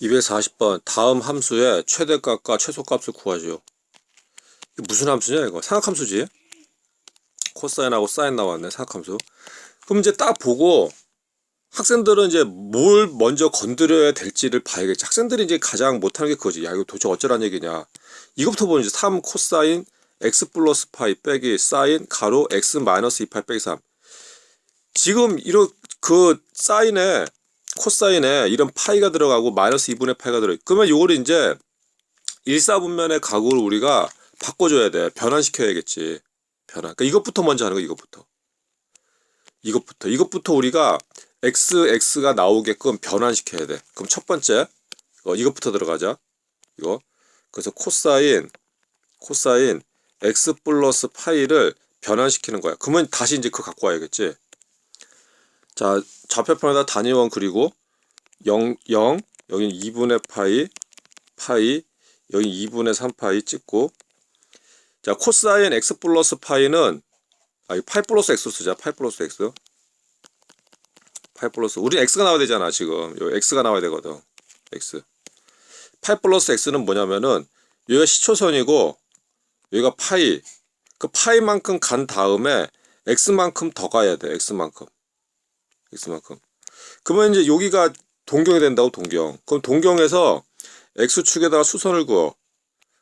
240번 다음 함수의 최대값과 최소값을 구하죠. 이게 무슨 함수냐 이거? 삼각함수지. 코사인하고 사인 나왔네 삼각함수. 그럼 이제 딱 보고 학생들은 이제 뭘 먼저 건드려야 될지를 봐야겠지. 학생들이 이제 가장 못하는 게 그거지. 야 이거 도대체 어쩌란 얘기냐. 이것부터 보면 이제 3 코사인 x 플러스 파이 빼기 사인 가로 x 마이너스 2파이 빼기 3. 지금 이런 그 사인에 코사인에 이런 파이가 들어가고 마이너스 2분의 파이가 들어. 그러면 요거를 이제 일사분면의 각을 우리가 바꿔줘야 돼. 변환시켜야겠지. 변환. 그러니까 이것부터 먼저 하는 거 이것부터. 이것부터. 이것부터 우리가 x, x가 나오게끔 변환시켜야 돼. 그럼 첫 번째, 어, 이것부터 들어가자. 이거. 그래서 코사인, 코사인 x 플러스 파이를 변환시키는 거야. 그러면 다시 이제 그거 갖고 와야겠지. 자, 좌표편에다 단위원 그리고 0, 0, 여기 2분의 파이, 파이, 여기 2분의 3파이 찍고 자, 코사인 x 플러스 파이는 아, 이 파이 플러스 x 쓰자. 파이 플러스 x. 파이 플러스 우리 x가 나와야 되잖아, 지금. 요 x가 나와야 되거든. x. 파이 플러스 x는 뭐냐면은 여기가 시초선이고 여기가 파이. 그 파이만큼 간 다음에 x만큼 더 가야 돼. x만큼. X만큼. 그러면 이제 여기가 동경이 된다고 동경. 그럼 동경에서 x축에다가 수선을 그어.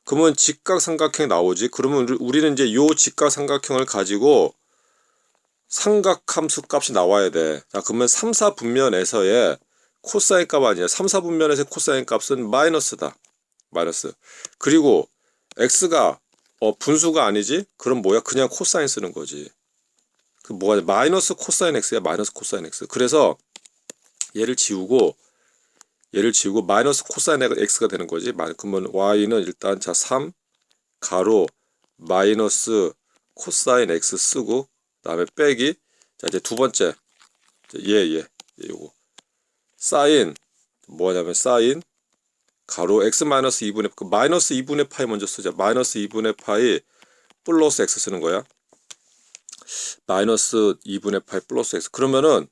그러면 직각삼각형이 나오지. 그러면 우리- 우리는 이제 요 직각삼각형을 가지고 삼각함수 값이 나와야 돼. 자, 그러면 3, 4분면에서의 코사인 값 아니야. 3, 4분면에서의 코사인 값은 마이너스다. 마이너스. 그리고 x가 어, 분수가 아니지? 그럼 뭐야? 그냥 코사인 쓰는 거지. 그 뭐가 돼? 마이너스 코사인 x야. 마이너스 코사인 x. 그래서 얘를 지우고 얘를 지우고 마이너스 코사인 x가 되는 거지. 마- 그러면 y는 일단 자 3 가로 마이너스 코사인 x 쓰고 그다음에 빼기 자 이제 두 번째 얘얘 얘, 얘 요거 사인 뭐냐면 사인 가로 x 마이너스 2분의 그 마이너스 2분의 파이 먼저 쓰자. 마이너스 2분의 파이 플러스 x 쓰는 거야. 마이너스 2분의 파이 플러스 x. 그러면은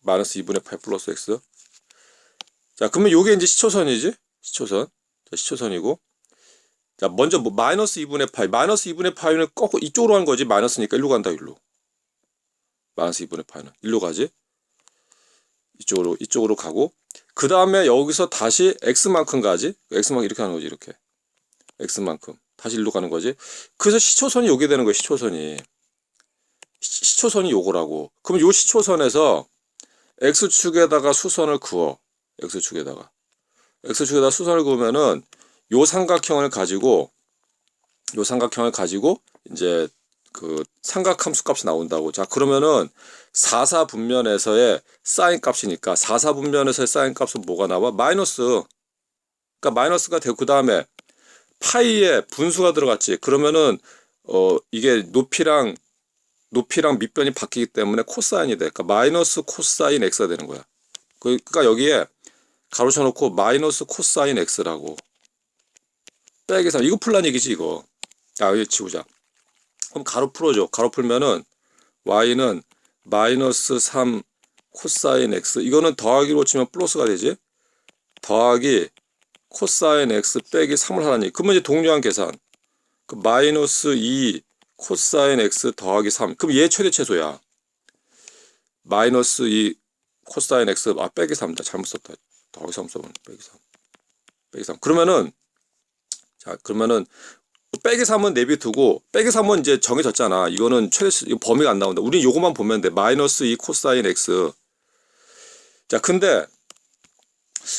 마이너스 2분의 파이 플러스 x. 자, 그러면 요게 이제 시초선이지? 시초선. 자, 시초선이고. 자, 먼저 뭐 마이너스 2분의 파이. 마이너스 2분의 파이는 꺾고 이쪽으로 간 거지. 마이너스니까 일로 간다, 일로. 마이너스 2분의 파이는 일로 가지. 이쪽으로 이쪽으로 가고 그 다음에 여기서 다시 x만큼 가지. x만큼 이렇게 하는 거지, 이렇게. x만큼. 다시 일로 가는 거지. 그래서 시초선이 요게 되는 거야, 시초선이. 시- 시초선이 요거라고. 그럼 요 시초선에서 x축에다가 수선을 그어. x축에다가. x축에다가 수선을 그으면은 요 삼각형을 가지고 요 삼각형을 가지고 이제 그 삼각함수 값이 나온다고. 자, 그러면은 4사 분면에서의 사인 값이니까 4사 분면에서의 사인 값은 뭐가 나와? 마이너스. 그러니까 마이너스가 되고 그다음에 파이에 분수가 들어갔지. 그러면은 어 이게 높이랑 높이랑 밑변이 바뀌기 때문에 코사인이 돼. 그러니까 마이너스 코사인 x가 되는 거야. 그- 그러니까 여기에 가로쳐 놓고 마이너스 코사인 x라고. 빼기 3. 이거 풀란 얘기지 이거. 자, 여기 지우자. 그럼 가로 풀어줘. 가로 풀면은 y는 마이너스 3 코사인 x. 이거는 더하기로 치면 플러스가 되지. 더하기 코사인 x 빼기 3을 하라니. 그러면 이제 동류한 계산. 그 마이너스 2 코사인 x 더하기 3. 그럼 얘 최대 최소야. 마이너스 2 코사인 x 아 빼기 3다 잘못 썼다. 더하기 3 써면 빼기 3. 빼기 3. 그러면은 자 그러면은 빼기 3은 내비두고 빼기 3은 이제 정해졌잖아. 이거는 최대 수- 이거 범위가 안 나온다. 우리는 요거만 보면 돼. 마이너스 2 코사인 x. 자 근데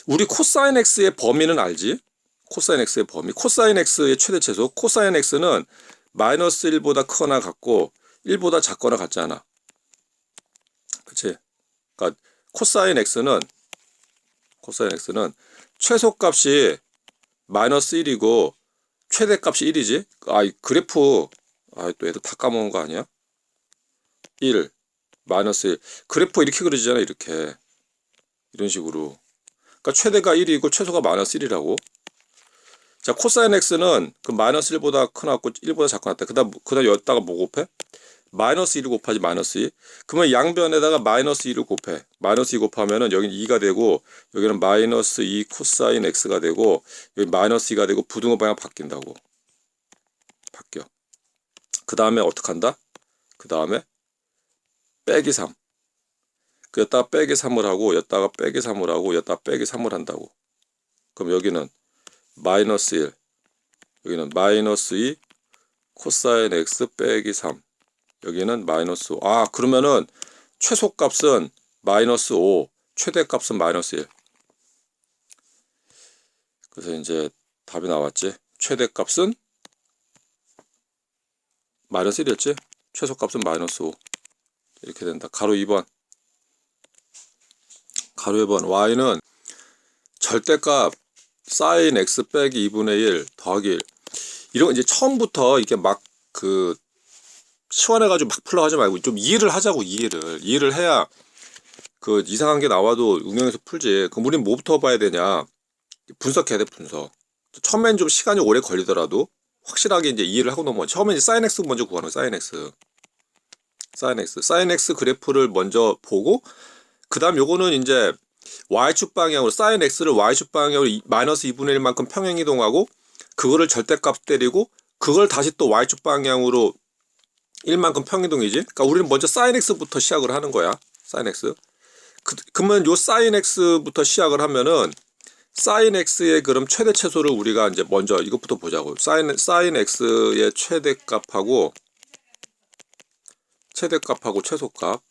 우리 코사인 x의 범위는 알지? 코사인 x의 범위. 코사인 x의 최대 최소. 코사인 x는 마이너스 1보다 크거나 같고 1보다 작거나 같지 않아. 그치? 그러니까 코사인 x는 코사인 x는 최소값이 마이너스 1이고 최대값이 1이지. 아, 이 그래프 아, 또 애들 다 까먹은 거 아니야? 1 마이너스 1. 그래프 이렇게 그려지잖아, 이렇게. 이런 식으로. 그러니까 최대가 1이고 최소가 마이너스 1이라고. 자, 코사인 x는 그 마이너스 1보다 크나고 1보다 작거나 같다. 그다음 그다음 여기다가 뭐 곱해? 마이너스 1을 곱하지 마이너스 2 그러면 양변에다가 마이너스 2를 곱해 마이너스 2 곱하면은 여기 2가 되고 여기는 마이너스 2 코사인 x가 되고 여기 마이너스 2가 되고 부등호 방향 바뀐다고 바뀌어 그 다음에 어떻게 한다? 그 다음에 빼기 3 그 여기다가 빼기 3을 하고 여기다가 빼기 3을 하고 여기다가 빼기 3을 한다고 그럼 여기는 마이너스 1 여기는 마이너스 2 코사인 x 빼기 3 여기는 마이너스 5. 아 그러면은 최소값은 마이너스 5 최대값은 마이너스 1 그래서 이제 답이 나왔지? 최대값은 마이너스 1이었지? 최소값은 마이너스 5 이렇게 된다. 가로 2번. 가로 2번. y는 절대값 사인 x 빼기 2분의 1 더하기 1 이런 거 이제 처음부터 이렇게 막 그 시원해가지고 막 풀러 하지 말고 좀 이해를 하자고 이해를. 이해를 해야 그 이상한 게 나와도 응용해서 풀지. 그럼 우린 뭐부터 봐야 되냐? 분석해야 돼 분석. 처음엔 좀 시간이 오래 걸리더라도 확실하게 이제 이해를 하고 넘어 처음에 이제 사인 x 먼저 구하는 거 사인 x. 사인 x. 사인 x 그래프를 먼저 보고 그 다음 요거는 이제 y축 방향으로 사인 x를 y축 방향으로 이- 마이너스 2분의 1만큼 평행 이동하고 그거를 절대값 때리고 그걸 다시 또 y축 방향으로 1만큼 평행 이동이지. 그러니까 우리는 먼저 sin x부터 시작을 하는 거야. sin x. 그, 그러면 요 sin x부터 시작을 하면은 sin x의 그럼 최대 최소를 우리가 이제 먼저 이것부터 보자고. sin sin x의 최대값하고 최대값하고 최소값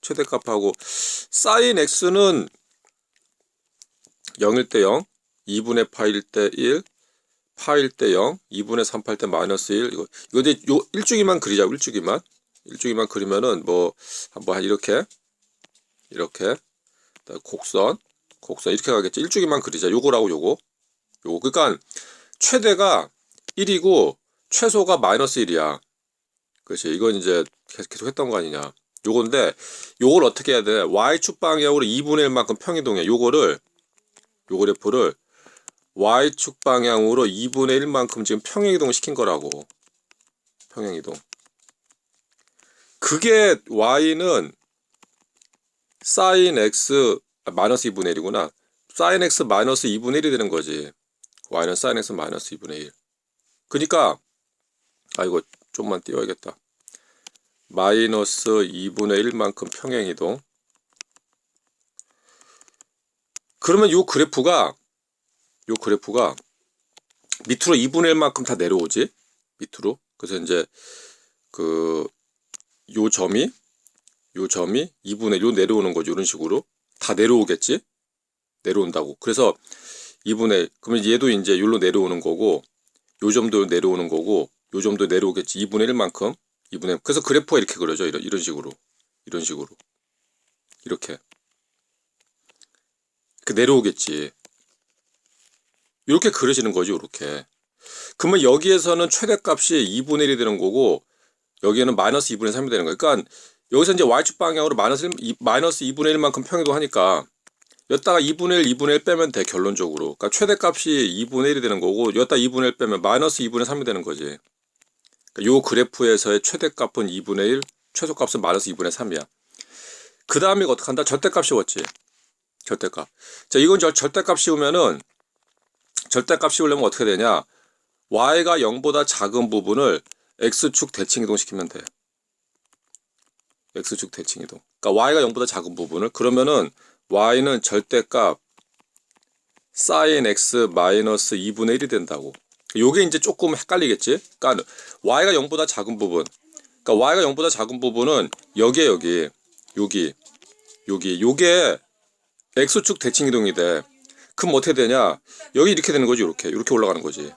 최대값하고 sin x는 0일 때 0, 2분의 파일 때 1, 파일 때 0, 2분의 3팔때 마이너스 1 이거 이거 이제 요 일주기만 그리자고 일주기만. 일주기만 그리면은 뭐 한번 한 이렇게 이렇게. 곡선 곡선 이렇게 가겠지. 일주기만 그리자. 요거라고 요거. 요거. 그러니까 최대가 1이고 최소가 마이너스 1이야. 그렇지? 이건 이제 계속, 계속 했던 거 아니냐. 요건데 요걸 어떻게 해야 돼? y축 방향으로 2분의 1만큼 평이동해 요거를 요 그래프를 y축 방향으로 2분의 1만큼 지금 평행이동 시킨 거라고. 평행이동. 그게 y는 sin x 아, 마이너스 2분의 1이구나. sin x 마이너스 2분의 1이 되는 거지. y는 sin x 마이너스 2분의 1. 그러니까 아 이거 좀만 띄워야겠다. 마이너스 2분의 1만큼 평행이동. 그러면 요 그래프가 요 그래프가 밑으로 2분의 1만큼 다 내려오지? 밑으로? 그래서 이제 그 요 점이 요 점이 2분의 요 내려오는 거죠. 이런 식으로. 다 내려오겠지? 내려온다고. 그래서 2분의 그러면 얘도 이제 요로 내려오는 거고 요 점도 내려오는 거고 요 점도 내려오겠지. 2분의 1만큼. 2분의 1 그래서 그래프가 이렇게 그려져. 이런 이런 식으로. 이런 식으로. 이렇게 그 내려오겠지 이렇게 그려지는 거죠, 이렇게. 그러면 여기에서는 최대값이 2분의 1이 되는 거고 여기에는 마이너스 2분의 3이 되는 거예요. 그러니까 여기서 이제 y축 방향으로 마이너스 1, 이- 마이너스 2분의 1만큼 평행도 하니까 여기다가 2분의 1, 2분의 1 빼면 돼, 결론적으로. 그러니까 최대값이 2분의 1이 되는 거고 여기다 2분의 1 빼면 마이너스 2분의 3이 되는 거지. 그러니까 요 그래프에서의 최대값은 2분의 1, 최소값은 마이너스 2분의 3이야. 그 다음에 어떻게 한다? 절대값 씌웠지. 절대값. 자, 이건 저 절대값 씌우면은 절대값 씌우려면 어떻게 되냐? y가 0보다 작은 부분을 x축 대칭 이동시키면 돼. x축 대칭 이동. 그러니까 y가 0보다 작은 부분을 그러면은 y는 절대값 sin x 마이너스 2분의 1이 된다고. 요게 이제 조금 헷갈리겠지? 그러니까 y가 0보다 작은 부분. 그러니까 y가 0보다 작은 부분은 여기에 여기 여기 여기 요게 x축 대칭 이동이 돼. 그럼 어떻게 되냐? 여기 이렇게 되는 거지, 이렇게. 이렇게 올라가는 거지.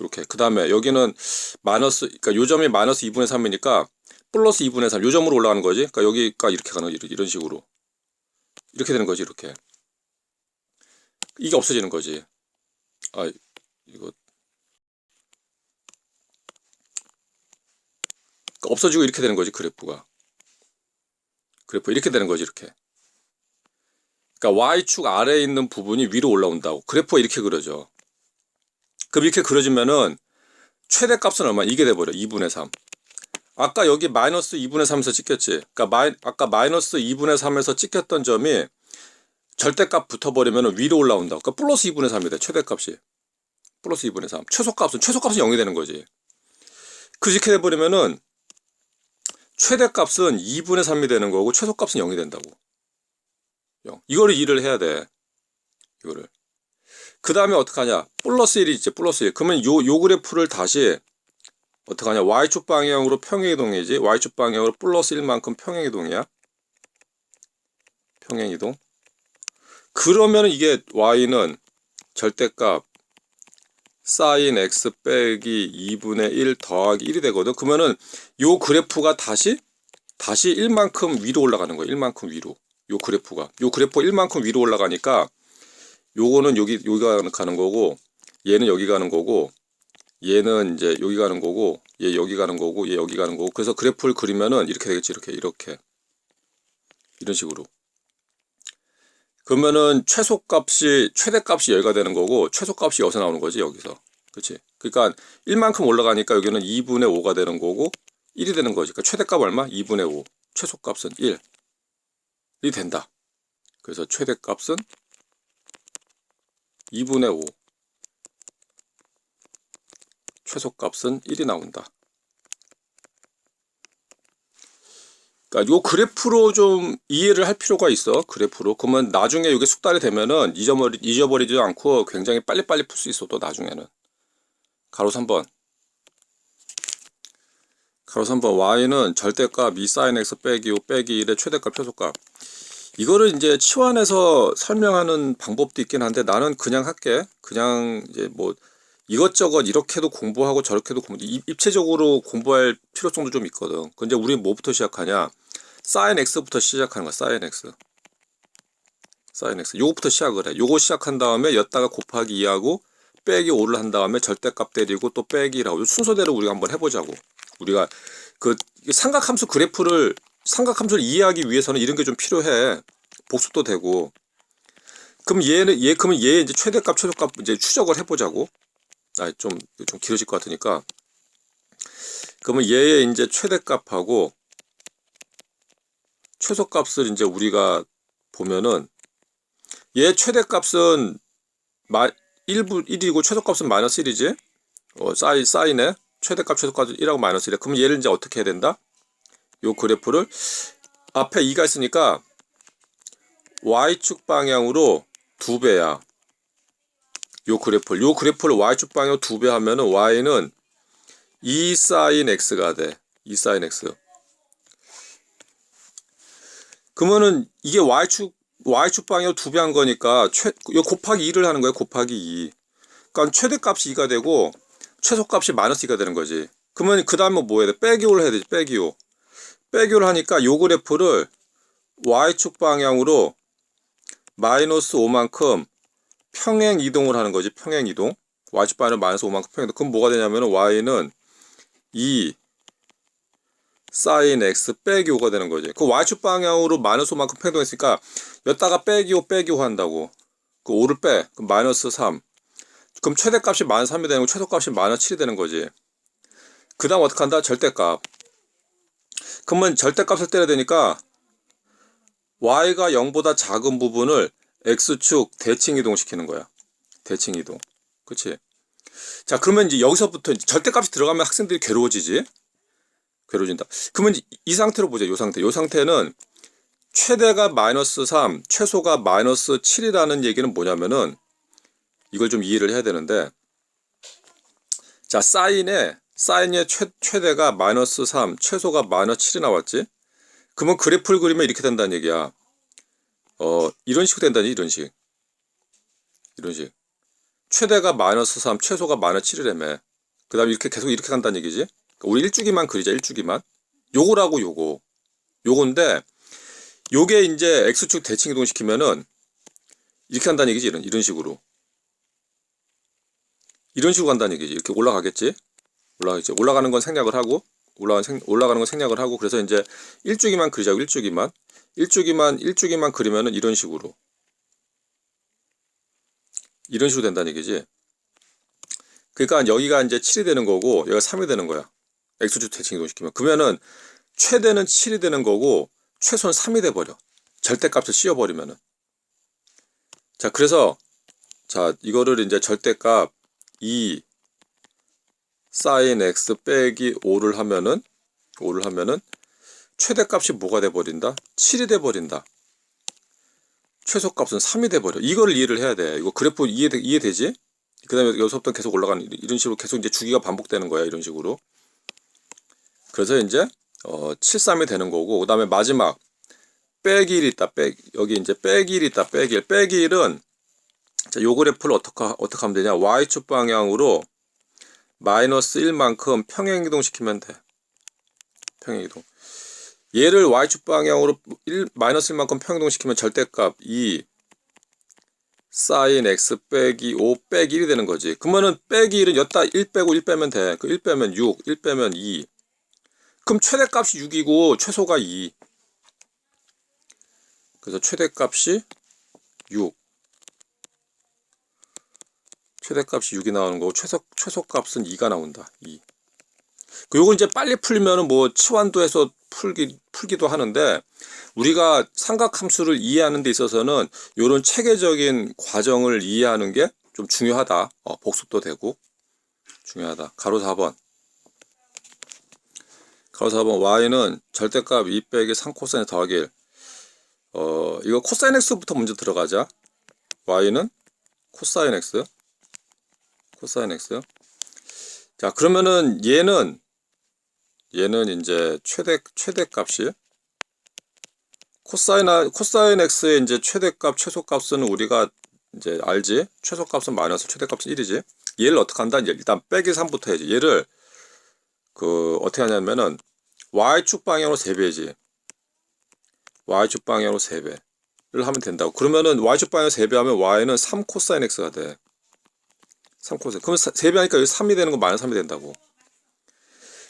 이렇게. 그 다음에 여기는 마이너스, 그러니까 요 점이 마이너스 2분의 3이니까 플러스 2분의 3, 요 점으로 올라가는 거지. 그러니까 여기가 이렇게 가는 거지, 이런 식으로. 이렇게 되는 거지, 이렇게. 이게 없어지는 거지. 아, 이거. 그러니까 없어지고 이렇게 되는 거지, 그래프가. 그래프 이렇게 되는 거지, 이렇게. 그러니까 y축 아래에 있는 부분이 위로 올라온다고. 그래프가 이렇게 그려져. 그럼 이렇게 그려지면은 최대값은 얼마? 이게 돼버려. 2분의 3. 아까 여기 마이너스 2분의 3에서 찍혔지. 그러니까 마이, 아까 마이너스 2분의 3에서 찍혔던 점이 절대값 붙어버리면 위로 올라온다. 그러니까 플러스 2분의 3이 돼. 최대값이. 플러스 2분의 3. 최소값은 최소값은 0이 되는 거지. 그렇게 돼버리면은 최대값은 2분의 3이 되는 거고 최소값은 0이 된다고. 0. 이거를 일을 해야 돼. 이거를. 그 다음에 어떡하냐. 플러스 1이 있지. 플러스 1. 그러면 요, 요 그래프를 다시 어떡하냐. Y축 방향으로 평행이동이지. Y축 방향으로 플러스 1만큼 평행이동이야. 평행이동. 그러면 이게 Y는 절대값 사인 x 빼기 2분의 1 더하기 1이 되거든. 그러면은 요 그래프가 다시 다시 1만큼 위로 올라가는 거예요. 1만큼 위로. 요 그래프가. 요 그래프 1만큼 위로 올라가니까 요거는 여기 여기가 가는 거고 얘는 여기 가는 거고 얘는 이제 여기 가는 거고 얘 여기 가는 거고 얘 여기 가는 거고 그래서 그래프를 그리면은 이렇게 되겠지. 이렇게 이렇게. 이런 식으로. 그러면은 최소값이 최대값이 여기가 되는 거고 최소값이 여기서 나오는 거지 여기서 그렇지 그러니까 1만큼 올라가니까 여기는 2분의 5가 되는 거고 1이 되는 거지 그러니까 최대값 얼마? 2분의 5 최소값은 1 이 된다 그래서 최대값은 2분의 5 최소값은 1이 나온다 그러니까 요 그래프로 좀 이해를 할 필요가 있어. 그래프로. 그러면 나중에 이게 숙달이 되면은 잊어버리, 잊어버리지 않고 굉장히 빨리빨리 풀 수 있어. 또 나중에는. 가로 3번. 가로 3번. y는 절대값 2 sin x 빼기 5 빼기 1의 최대값 최소값. 이거를 이제 치환해서 설명하는 방법도 있긴 한데 나는 그냥 할게. 그냥 이제 뭐 이것저것 이렇게도 공부하고 저렇게도 공부 입- 입체적으로 공부할 필요성도 좀 있거든. 근데 우리는 뭐부터 시작하냐? 사인 x부터 시작하는 거야. 사인 x. 사인 x. 요거부터 시작을 해. 요거 시작한 다음에 였다가 곱하기 2하고 빼기 5를 한 다음에 절대값 때리고 또 빼기 1하고 요 순서대로 우리가 한번 해보자고. 우리가 그 삼각함수 그래프를 삼각함수를 이해하기 위해서는 이런 게 좀 필요해. 복습도 되고. 그럼 얘는 얘 그러면 얘 이제 최대값 최소값 이제 추적을 해보자고. 아, 좀, 좀 길어질 것 같으니까. 그러면 얘의 이제 최대값하고 최소값을 이제 우리가 보면은 얘 최대값은 마, 1부 1이고 최소값은 마이너스 1이지? 어, 사인, 사인에 최대값 최소값 1하고 마이너스 1에 그럼 얘를 이제 어떻게 해야 된다? 요 그래프를 앞에 2가 있으니까 y축 방향으로 두 배야. 요 그래프를 요 그래프를 y축 방향 두배 하면은 y는 2 sin x가 돼. 2 sin x. 그러면은 이게 y축 y축 방향 두배 한 거니까 최 요 곱하기 2를 하는 거예요. 곱하기 2. 그러니까 최대값이 2가 되고 최소값이 마이너스 2가 되는 거지. 그러면 그 다음에 뭐 해야 돼? 빼기 5를 해야 되지. 빼기 5. 빼기 5를 하니까 요 그래프를 y축 방향으로 마이너스 5만큼 평행 이동을 하는 거지. 평행 이동. y축 방향으로 마이너스 5만큼 평행 이동. 그럼 뭐가 되냐면 y는 2 sin x 빼기 5가 되는 거지. 그 y축 방향으로 마이너스 5만큼 평행 이동했으니까 여기다가 빼기 5 빼기 5 한다고. 그 5를 빼. 그럼 마이너스 3. 그럼 최대값이 마이너스 3이 되는 거 최소값이 마이너스 7이 되는 거지. 그 다음 어떻게 한다? 절대값. 그러면 절대값을 때려야 되니까 y가 0보다 작은 부분을 x축 대칭 이동시키는 거야. 대칭 이동. 그치? 자, 그러면 이제 여기서부터 이제 절대값이 들어가면 학생들이 괴로워지지? 괴로워진다. 그러면 이 상태로 보자. 이 상태. 이 상태는 최대가 마이너스 3, 최소가 마이너스 7이라는 얘기는 뭐냐면은 이걸 좀 이해를 해야 되는데 자, 사인에 사인의 최, 최대가 마이너스 3, 최소가 마이너스 7이 나왔지? 그러면 그래프를 그리면 이렇게 된다는 얘기야. 어, 이런 식으로 된다니, 이런 식. 이런 식. 최대가 마이너스 3, 최소가 마이너스 7이라며. 그 다음에 이렇게 계속 이렇게 간다는 얘기지. 그러니까 우리 일주기만 그리자, 일주기만. 요거라고 요거. 요건데, 요게 이제 X축 대칭 이동시키면은, 이렇게 한다는 얘기지, 이런, 이런 식으로. 이런 식으로 간다는 얘기지. 이렇게 올라가겠지? 올라가겠지. 올라가는 건 생략을 하고, 올라가는, 생, 올라가는 건 생략을 하고, 그래서 이제 일주기만 그리자고, 일주기만. 일주기만, 일주기만 그리면은 이런 식으로. 이런 식으로 된다는 얘기지. 그러니까 여기가 이제 7이 되는 거고, 여기가 3이 되는 거야. x축 대칭 이동시키면 그러면은 최대는 7이 되는 거고 최소는 3이 돼 버려. 절대값을 씌워 버리면은. 자, 그래서 자, 이거를 이제 절대값 2 sin x 빼기 5를 하면은 5를 하면은 최대값이 뭐가 돼 버린다? 7이 돼 버린다. 최소값은 3이 돼 버려. 이거를 이해를 해야 돼. 이거 그래프 이해 이해되지? 그 다음에 여기서부터 계속 올라가는 이런 식으로 계속 이제 주기가 반복되는 거야. 이런 식으로. 그래서 이제 어 73이 되는 거고 그 다음에 마지막 빼기 1 있다. 빼 여기 이제 빼기 1 있다. 빼기 1. 빼기 1은 자, 요 그래프를 어떻게 어떻게 하면 되냐? y축 방향으로 마이너스 1만큼 평행 이동 시키면 돼. 평행 이동. 얘를 y축 방향으로 1 마이너스 1만큼 평행 이동 시키면 절대값 2 sin x 빼기 5 빼기 1이 되는 거지. 그러면은 빼기 1은 여기다 1 빼고 1 빼면 돼. 그 1 빼면 6, 1 빼면 2. 그럼 최대값이 6이고 최소가 2. 그래서 최대값이 6. 최대값이 6이 나오는 거고 최소 최소값은 2가 나온다. 2. 그 요거 이제 빨리 풀면은 뭐 치환도해서 풀기 풀기도 하는데 우리가 삼각함수를 이해하는 데 있어서는 요런 체계적인 과정을 이해하는 게 좀 중요하다. 어, 복습도 되고 중요하다. 가로 4번. 가로 4번 y는 절대값 2 빼기 3 코사인 더하기 1. 어, 이거 코사인 x부터 먼저 들어가자. y는 코사인 x. 코사인 x. 자, 그러면은 얘는 얘는 이제 최대 최대값이 코사인 아- 코사인 x의 이제 최대값 최소값은 우리가 이제 알지? 최소값은 마이너스 최대값은 1이지. 얘를 어떻게 한다? 일단 빼기 3부터 해야지. 얘를 그 어떻게 하냐면은 y축 방향으로 3배지. y축 방향으로 3배를 하면 된다고. 그러면은 y축 방향 3배 하면 y는 3 코사인 x가 돼. 3 코사인. 그러면 3배 하니까 여기 3이 되는 건 마이너스 3이 된다고.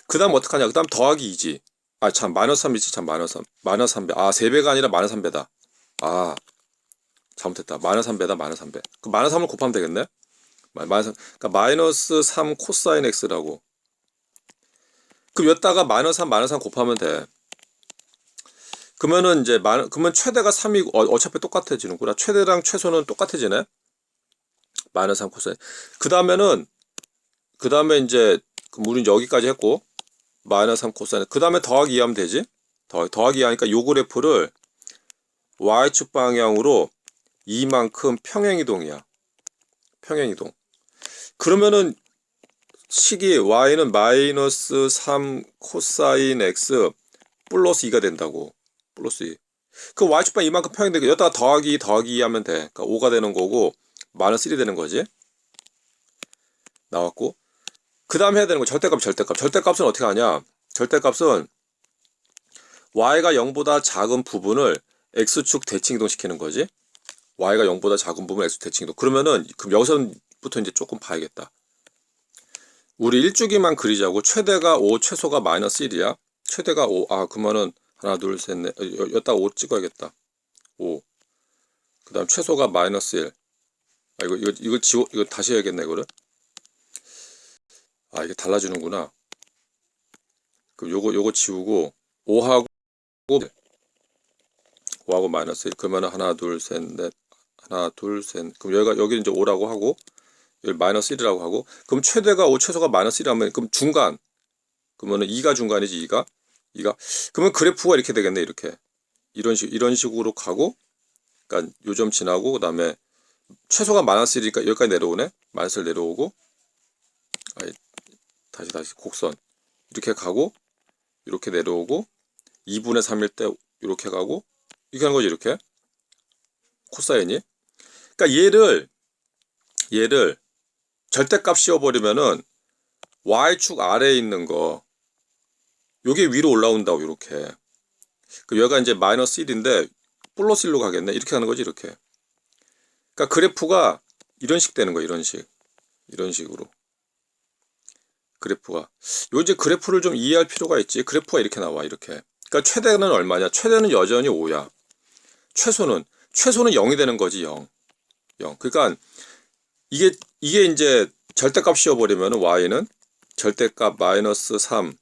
그 다음 어떡하냐. 그 다음 더하기 2지. 아, 참, 마이너스 3이지. 참, 마이너스 3. 마이너스 3배. 아, 3배가 아니라 마이너스 3배다. 아, 잘못했다. 마이너스 3배다. 마이너스 3배. 그 마이너스 3을 곱하면 되겠네? 마- 마이너스, 그러니까 마이너스 3 코사인 x라고. 그럼 여기다가 마이너스 3, 마이너스 3 곱하면 돼. 그러면은 이제, 마, 그러면 최대가 3이고, 어, 어차피 똑같아지는구나. 최대랑 최소는 똑같아지네? 마이너스 3 코사인. 그 다음에는, 그 다음에 이제, 우리는 여기까지 했고, 마이너스 3 코사인. 그 다음에 더하기 2 하면 되지? 더, 더하기 2 하니까 요 그래프를 y축 방향으로 이만큼 평행이동이야. 평행이동. 그러면은 식이 y는 마이너스 3 코사인 x 플러스 2가 된다고. 플러스 2. 그 y축 방향 이만큼 평행되게 여기다가 더하기 2 더하기 2 하면 돼. 그러니까 5가 되는 거고 마이너스 1이 되는 거지. 나왔고 그 다음 해야 되는 거 절대값 절대값. 절대값은 어떻게 하냐? 절대값은 y가 0보다 작은 부분을 x축 대칭 이동시키는 거지. y가 0보다 작은 부분 x축 대칭 이동. 그러면은 그럼 여기서부터 이제 조금 봐야겠다. 우리 일주기만 그리자고 최대가 5 최소가 마이너스 1이야. 최대가 5아 그러면은 하나 둘 셋넷 여기다 5 찍어야겠다. 5 그 다음 최소가 마이너스 1 아, 이거, 이거, 이거 지워, 이거 다시 해야겠네, 이거를. 아, 이게 달라지는구나. 그럼 요거, 요거 지우고, 5하고, 5하고 마이너스 1. 그러면 하나, 둘, 셋, 넷. 하나, 둘, 셋. 그럼 여기가, 여기 이제 5라고 하고, 여기 마이너스 1이라고 하고, 그럼 최대가 5, 최소가 마이너스 1이라면, 그럼 중간. 그러면은 2가 중간이지, 2가. 2가. 그러면 그래프가 이렇게 되겠네, 이렇게. 이런 식, 이런 식으로 가고, 그러니까 요점 지나고, 그 다음에 최소가 마이너스 1이니까 여기까지 내려오네. 마이너스 내려오고 아이, 다시 다시 곡선. 이렇게 가고 이렇게 내려오고 2분의 3일 때 이렇게 가고 이렇게 하는 거지 이렇게? 코사인이? 그러니까 얘를 얘를 절대값 씌워버리면은 y축 아래에 있는 거 요게 위로 올라온다고 이렇게. 그 여기가 이제 마이너스 1인데 플러스 1로 가겠네? 이렇게 하는 거지 이렇게 그러니까 그래프가 이런 식 되는 거야 이런 식. 이런 식으로. 그래프가. 요 이제 그래프를 좀 이해할 필요가 있지. 그래프가 이렇게 나와 이렇게. 그러니까 최대는 얼마냐? 최대는 여전히 5야. 최소는. 최소는 0이 되는 거지 0 0 그러니까 이게 이게 이제 절대값 씌워버리면 y는 절대값 마이너스 3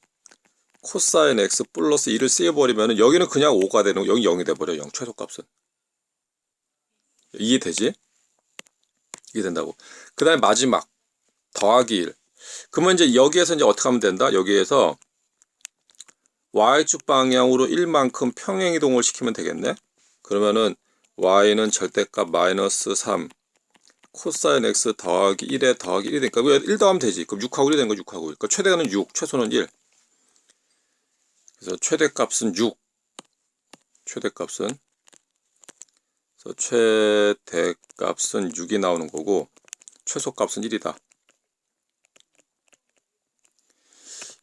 코사인 x 플러스 2를 쓰여버리면 여기는 그냥 5가 되는 거 여기 0이 돼버려 0 최소값은. 이해되지? 이해된다고. 그 다음에 마지막 더하기 1 그러면 이제 여기에서 이제 어떻게 하면 된다? 여기에서 y축 방향으로 1만큼 평행이동을 시키면 되겠네? 그러면은 y는 절대값 마이너스 3 코사인 x 더하기 1에 더하기 1이 되니까 1 더하면 되지. 그럼 6하고 1이 되는 거 6하고 그러니까 최대는 6 최소는 1 그래서 최대값은 6 최대값은 최대값은 6이 나오는 거고 최소값은 1이다.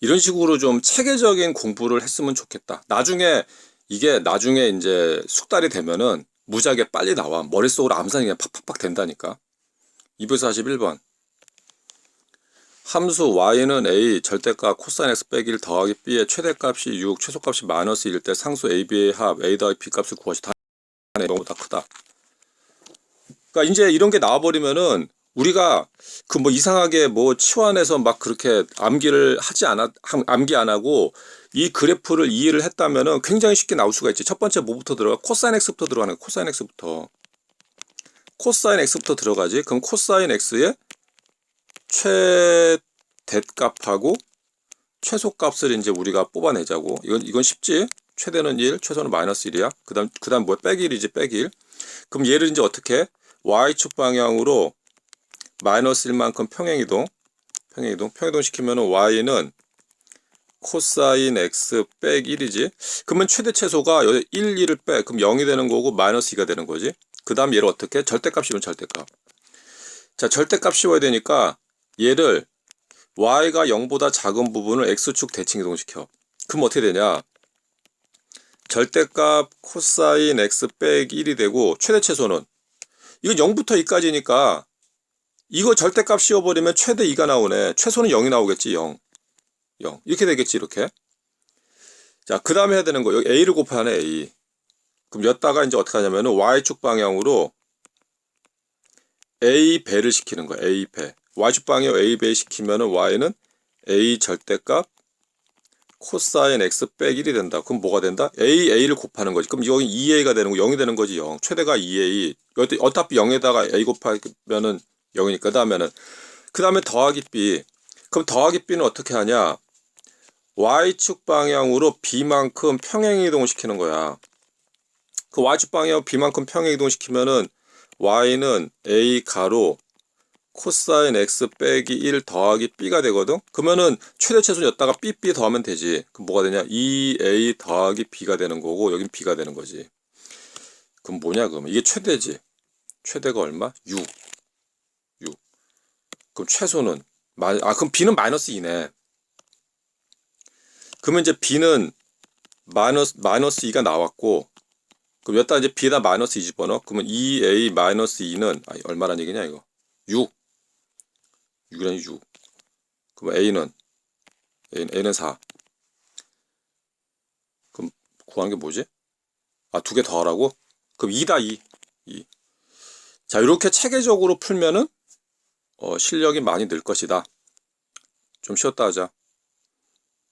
이런 식으로 좀 체계적인 공부를 했으면 좋겠다. 나중에 이게 나중에 이제 숙달이 되면은 무지하게 빨리 나와. 머릿속으로 암산이 그냥 팍팍팍 된다니까. 241번. 함수 y는 a 절대값 코사인 x 빼기 1 더하기 b의 최대값이 6 최소값이 마이너스 1일 때 상수 a, b의 합 a 더하기 b 값을 구하시 단 의 너무 다 크다. 그러니까 이제 이런 게 나와버리면은 우리가 그 뭐 이상하게 뭐 치환해서 막 그렇게 암기를 하지 않아 암기 안 하고 이 그래프를 이해를 했다면은 굉장히 쉽게 나올 수가 있지. 첫 번째 뭐부터 들어가? 코사인 x부터 들어가는 코사인 x부터. 코사인 x부터 들어가지? 그럼 코사인 x의 최대값하고 최소값을 이제 우리가 뽑아내자고. 이건 이건 쉽지 최대는 1 최소는 마이너스 1이야. 그 다음 그 다음 뭐야 빼기 1이지 빼기 1 그럼 얘를 이제 어떻게 y축 방향으로 마이너스 1만큼 평행이동 평행이동 평행이동 시키면은 y는 코사인 x 빼기 1이지. 그러면 최대 최소가 여기 1, 2를 빼. 그럼 0이 되는 거고 마이너스 2가 되는 거지. 그 다음 얘를 어떻게 절대값 씌우면 절대값. 자 절대값 씌워야 되니까 얘를 y가 0보다 작은 부분을 x축 대칭 이동시켜. 그럼 어떻게 되냐 절대값 코사인 x 빼기 1이 되고 최대 최소는 이건 0부터 2까지니까 이거 절대값 씌워버리면 최대 2가 나오네. 최소는 0이 나오겠지 0 0 이렇게 되겠지 이렇게. 자 그 다음에 해야 되는 거. 여기 a를 곱하네 a. 그럼 여기다가 이제 어떻게 하냐면 은 y축 방향으로 a 배를 시키는 거야 a 배. Y축 방향 a 배 시키면 은 y는 a 절대값 코사인 x 빼기 1이 된다. 그럼 뭐가 된다? a, a를 곱하는 거지. 그럼 여기 2a가 되는 거 0이 되는 거지 0. 최대가 2a. 어차피- 어차피 0에다가 a 곱하면은 0이니까 그 다음에는 그 다음에 더하기 b. 그럼 더하기 b는 어떻게 하냐? y축 방향으로 b만큼 평행 이동을 시키는 거야. 그 y축 방향 b만큼 평행 이동 시키면은 y는 a 가로 코사인 x 빼기 1 더하기 b가 되거든. 그러면은 최대 최소였다가 b b 더하면 되지. 그럼 뭐가 되냐? 2a 더하기 b가 되는 거고 여긴 b가 되는 거지. 그럼 뭐냐 그러면 이게 최대지. 최대가 얼마? 6. 6. 그럼 최소는 마, 아 그럼 b는 마이너스 2네. 그러면 이제 b는 마이너스 마이너스 2가 나왔고 그럼 여기다 이제 b에다 마이너스 2 집어넣어. 그러면 2a 마이너스 2는 아, 얼마란 얘기냐 이거? 6. 6이라니 6. 그럼 a는 a는, a는 4. 그럼 구한 게 뭐지? 아, 두 개 더 하라고? 그럼 2다 2. 2. 자, 이렇게 체계적으로 풀면은 어, 실력이 많이 늘 것이다. 좀 쉬었다 하자.